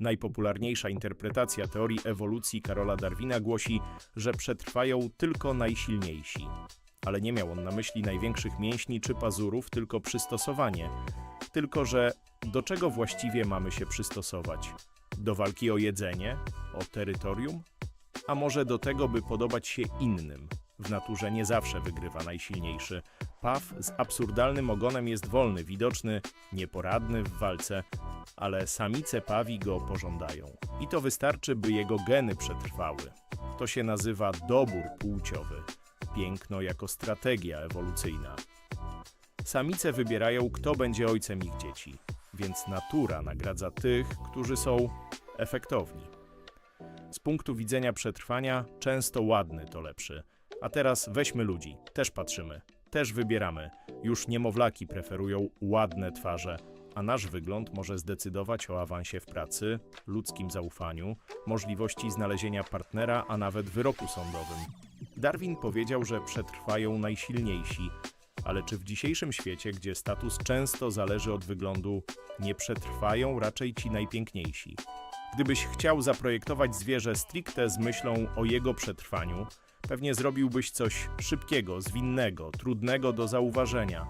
Najpopularniejsza interpretacja teorii ewolucji Karola Darwina głosi, że przetrwają tylko najsilniejsi. Ale nie miał on na myśli największych mięśni czy pazurów, tylko przystosowanie. Tylko, że do czego właściwie mamy się przystosować? Do walki o jedzenie? O terytorium? A może do tego, by podobać się innym? W naturze nie zawsze wygrywa najsilniejszy. Paw z absurdalnym ogonem jest wolny, widoczny, nieporadny w walce, ale samice pawi go pożądają. I to wystarczy, by jego geny przetrwały. To się nazywa dobór płciowy. Piękno jako strategia ewolucyjna. Samice wybierają, kto będzie ojcem ich dzieci, więc natura nagradza tych, którzy są efektowni. Z punktu widzenia przetrwania, często ładny to lepszy. A teraz weźmy ludzi, też patrzymy, też wybieramy. Już niemowlaki preferują ładne twarze, a nasz wygląd może zdecydować o awansie w pracy, ludzkim zaufaniu, możliwości znalezienia partnera, a nawet wyroku sądowym. Darwin powiedział, że przetrwają najsilniejsi, ale czy w dzisiejszym świecie, gdzie status często zależy od wyglądu, nie przetrwają raczej ci najpiękniejsi? Gdybyś chciał zaprojektować zwierzę stricte z myślą o jego przetrwaniu, pewnie zrobiłbyś coś szybkiego, zwinnego, trudnego do zauważenia.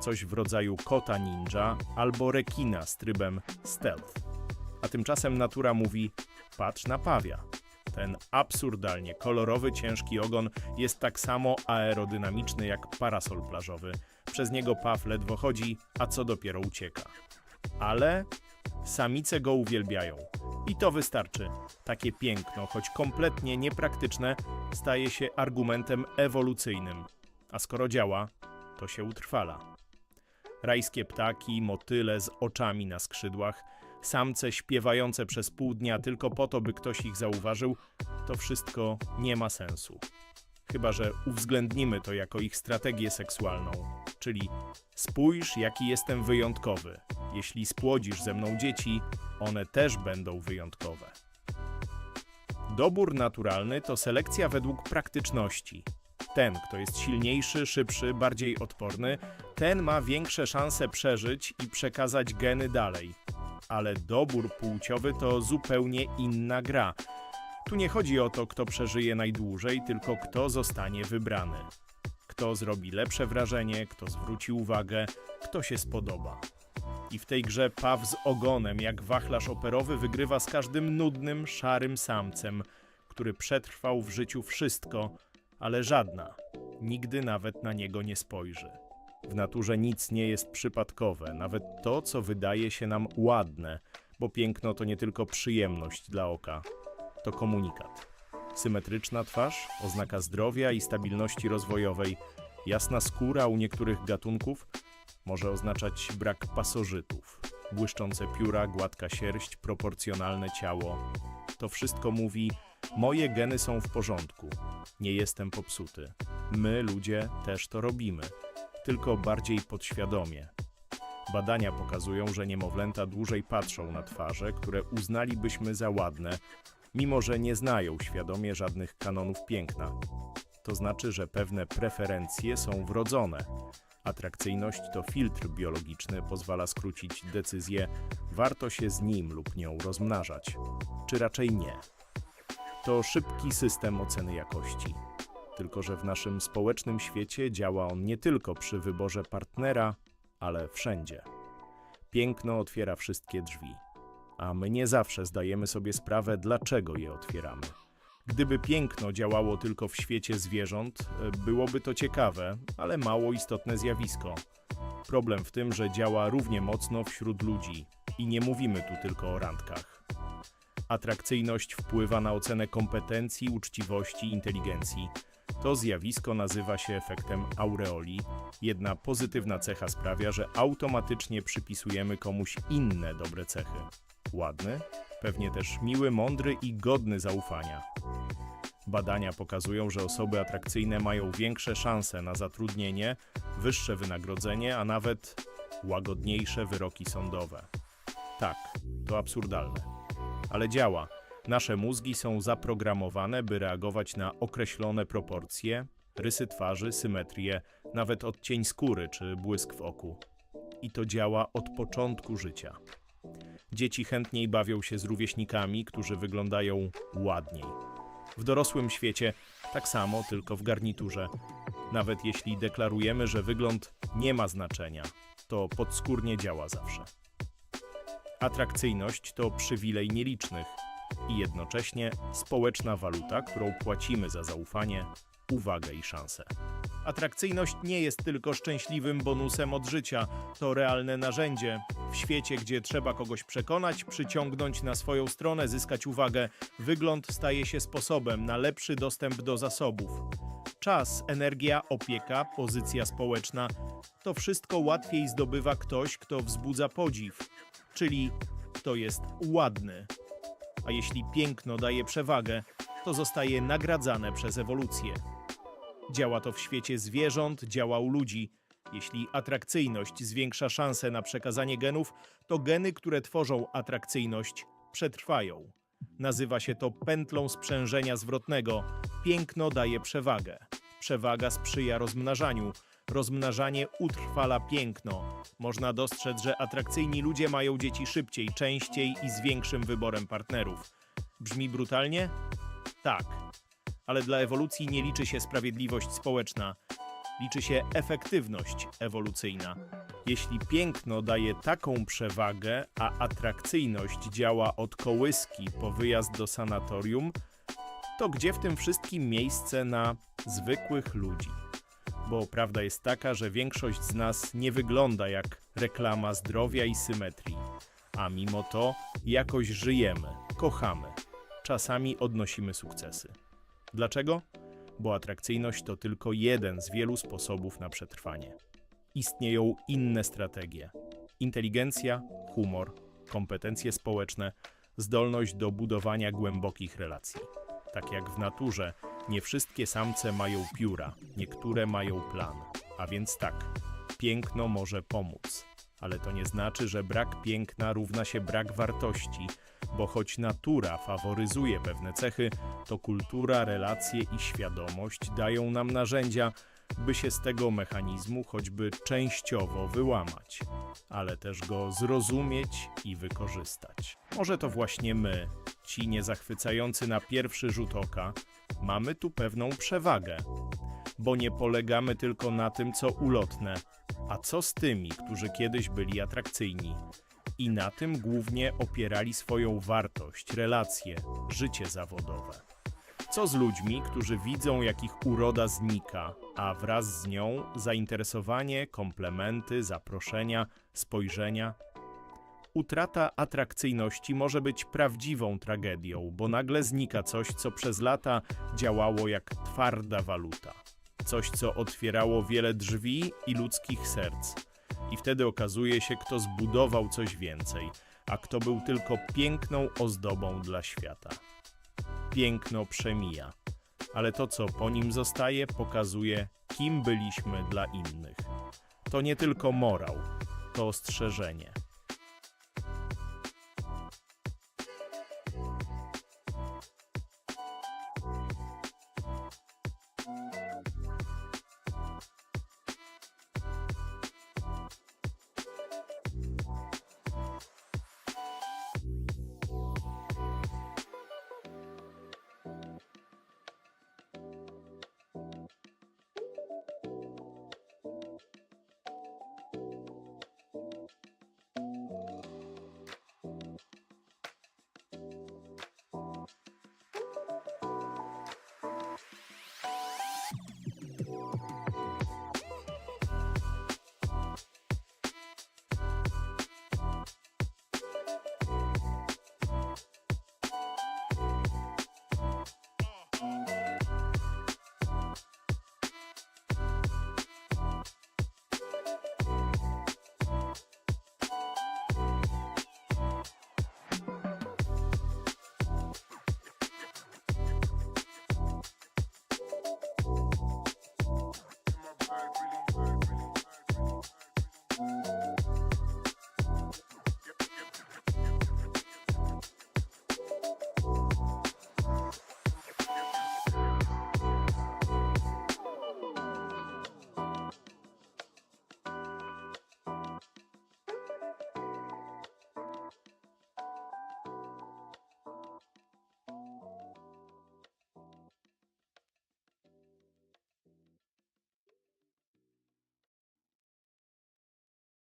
Coś w rodzaju kota ninja albo rekina z trybem stealth. A tymczasem natura mówi: patrz na pawia. Ten absurdalnie kolorowy, ciężki ogon jest tak samo aerodynamiczny jak parasol plażowy. Przez niego paw ledwo chodzi, a co dopiero ucieka. Ale samice go uwielbiają. I to wystarczy. Takie piękno, choć kompletnie niepraktyczne, staje się argumentem ewolucyjnym. A skoro działa, to się utrwala. Rajskie ptaki, motyle z oczami na skrzydłach, samce śpiewające przez pół dnia tylko po to, by ktoś ich zauważył, to wszystko nie ma sensu. Chyba, że uwzględnimy to jako ich strategię seksualną, czyli spójrz, jaki jestem wyjątkowy. Jeśli spłodzisz ze mną dzieci, one też będą wyjątkowe. Dobór naturalny to selekcja według praktyczności. Ten, kto jest silniejszy, szybszy, bardziej odporny, ten ma większe szanse przeżyć i przekazać geny dalej. Ale dobór płciowy to zupełnie inna gra. Tu nie chodzi o to, kto przeżyje najdłużej, tylko kto zostanie wybrany. Kto zrobi lepsze wrażenie, kto zwróci uwagę, kto się spodoba. I w tej grze paw z ogonem, jak wachlarz operowy, wygrywa z każdym nudnym, szarym samcem, który przetrwał w życiu wszystko, ale żadna nigdy nawet na niego nie spojrzy. W naturze nic nie jest przypadkowe, nawet to, co wydaje się nam ładne, bo piękno to nie tylko przyjemność dla oka, to komunikat. Symetryczna twarz, oznaka zdrowia i stabilności rozwojowej, jasna skóra u niektórych gatunków może oznaczać brak pasożytów. Błyszczące pióra, gładka sierść, proporcjonalne ciało. To wszystko mówi: Moje geny są w porządku, nie jestem popsuty. My, ludzie, też to robimy, tylko bardziej podświadomie. Badania pokazują, że niemowlęta dłużej patrzą na twarze, które uznalibyśmy za ładne, mimo że nie znają świadomie żadnych kanonów piękna. To znaczy, że pewne preferencje są wrodzone. Atrakcyjność to filtr biologiczny, pozwala skrócić decyzję, warto się z nim lub nią rozmnażać, czy raczej nie. To szybki system oceny jakości. Tylko, że w naszym społecznym świecie działa on nie tylko przy wyborze partnera, ale wszędzie. Piękno otwiera wszystkie drzwi, a my nie zawsze zdajemy sobie sprawę, dlaczego je otwieramy. Gdyby piękno działało tylko w świecie zwierząt, e, byłoby to ciekawe, ale mało istotne zjawisko. Problem w tym, że działa równie mocno wśród ludzi i nie mówimy tu tylko o randkach. Atrakcyjność wpływa na ocenę kompetencji, uczciwości, inteligencji. To zjawisko nazywa się efektem aureoli. Jedna pozytywna cecha sprawia, że automatycznie przypisujemy komuś inne dobre cechy. Ładny, pewnie też miły, mądry i godny zaufania. Badania pokazują, że osoby atrakcyjne mają większe szanse na zatrudnienie, wyższe wynagrodzenie, a nawet łagodniejsze wyroki sądowe. Tak, to absurdalne. Ale działa. Nasze mózgi są zaprogramowane, by reagować na określone proporcje, rysy twarzy, symetrię, nawet odcień skóry czy błysk w oku. I to działa od początku życia. Dzieci chętniej bawią się z rówieśnikami, którzy wyglądają ładniej. W dorosłym świecie tak samo, tylko w garniturze. Nawet jeśli deklarujemy, że wygląd nie ma znaczenia, to podskórnie działa zawsze. Atrakcyjność to przywilej nielicznych i jednocześnie społeczna waluta, którą płacimy za zaufanie, uwagę i szansę. Atrakcyjność nie jest tylko szczęśliwym bonusem od życia, to realne narzędzie. W świecie, gdzie trzeba kogoś przekonać, przyciągnąć na swoją stronę, zyskać uwagę, wygląd staje się sposobem na lepszy dostęp do zasobów. Czas, energia, opieka, pozycja społeczna to wszystko łatwiej zdobywa ktoś, kto wzbudza podziw, czyli kto jest ładny. A jeśli piękno daje przewagę, to zostaje nagradzane przez ewolucję. Działa to w świecie zwierząt, działa u ludzi. Jeśli atrakcyjność zwiększa szanse na przekazanie genów, to geny, które tworzą atrakcyjność, przetrwają. Nazywa się to pętlą sprzężenia zwrotnego. Piękno daje przewagę. Przewaga sprzyja rozmnażaniu. Rozmnażanie utrwala piękno. Można dostrzec, że atrakcyjni ludzie mają dzieci szybciej, częściej i z większym wyborem partnerów. Brzmi brutalnie? Tak. Ale dla ewolucji nie liczy się sprawiedliwość społeczna. Liczy się efektywność ewolucyjna. Jeśli piękno daje taką przewagę, a atrakcyjność działa od kołyski po wyjazd do sanatorium, to gdzie w tym wszystkim miejsce na zwykłych ludzi? Bo prawda jest taka, że większość z nas nie wygląda jak reklama zdrowia i symetrii, a mimo to jakoś żyjemy, kochamy, czasami odnosimy sukcesy. Dlaczego? Bo atrakcyjność to tylko jeden z wielu sposobów na przetrwanie. Istnieją inne strategie: inteligencja, humor, kompetencje społeczne, zdolność do budowania głębokich relacji. Tak jak w naturze, nie wszystkie samce mają pióra, niektóre mają plan. A więc tak, piękno może pomóc, ale to nie znaczy, że brak piękna równa się brak wartości, bo choć natura faworyzuje pewne cechy, to kultura, relacje i świadomość dają nam narzędzia, by się z tego mechanizmu choćby częściowo wyłamać, ale też go zrozumieć i wykorzystać. Może to właśnie my, ci niezachwycający na pierwszy rzut oka, mamy tu pewną przewagę, bo nie polegamy tylko na tym, co ulotne, a co z tymi, którzy kiedyś byli atrakcyjni i na tym głównie opierali swoją wartość, relacje, życie zawodowe. Co z ludźmi, którzy widzą, jak ich uroda znika, a wraz z nią zainteresowanie, komplementy, zaproszenia, spojrzenia? Utrata atrakcyjności może być prawdziwą tragedią, bo nagle znika coś, co przez lata działało jak twarda waluta. Coś, co otwierało wiele drzwi i ludzkich serc. I wtedy okazuje się, kto zbudował coś więcej, a kto był tylko piękną ozdobą dla świata piękno przemija, ale to, co po nim zostaje, pokazuje, kim byliśmy dla innych. To nie tylko morał, to ostrzeżenie.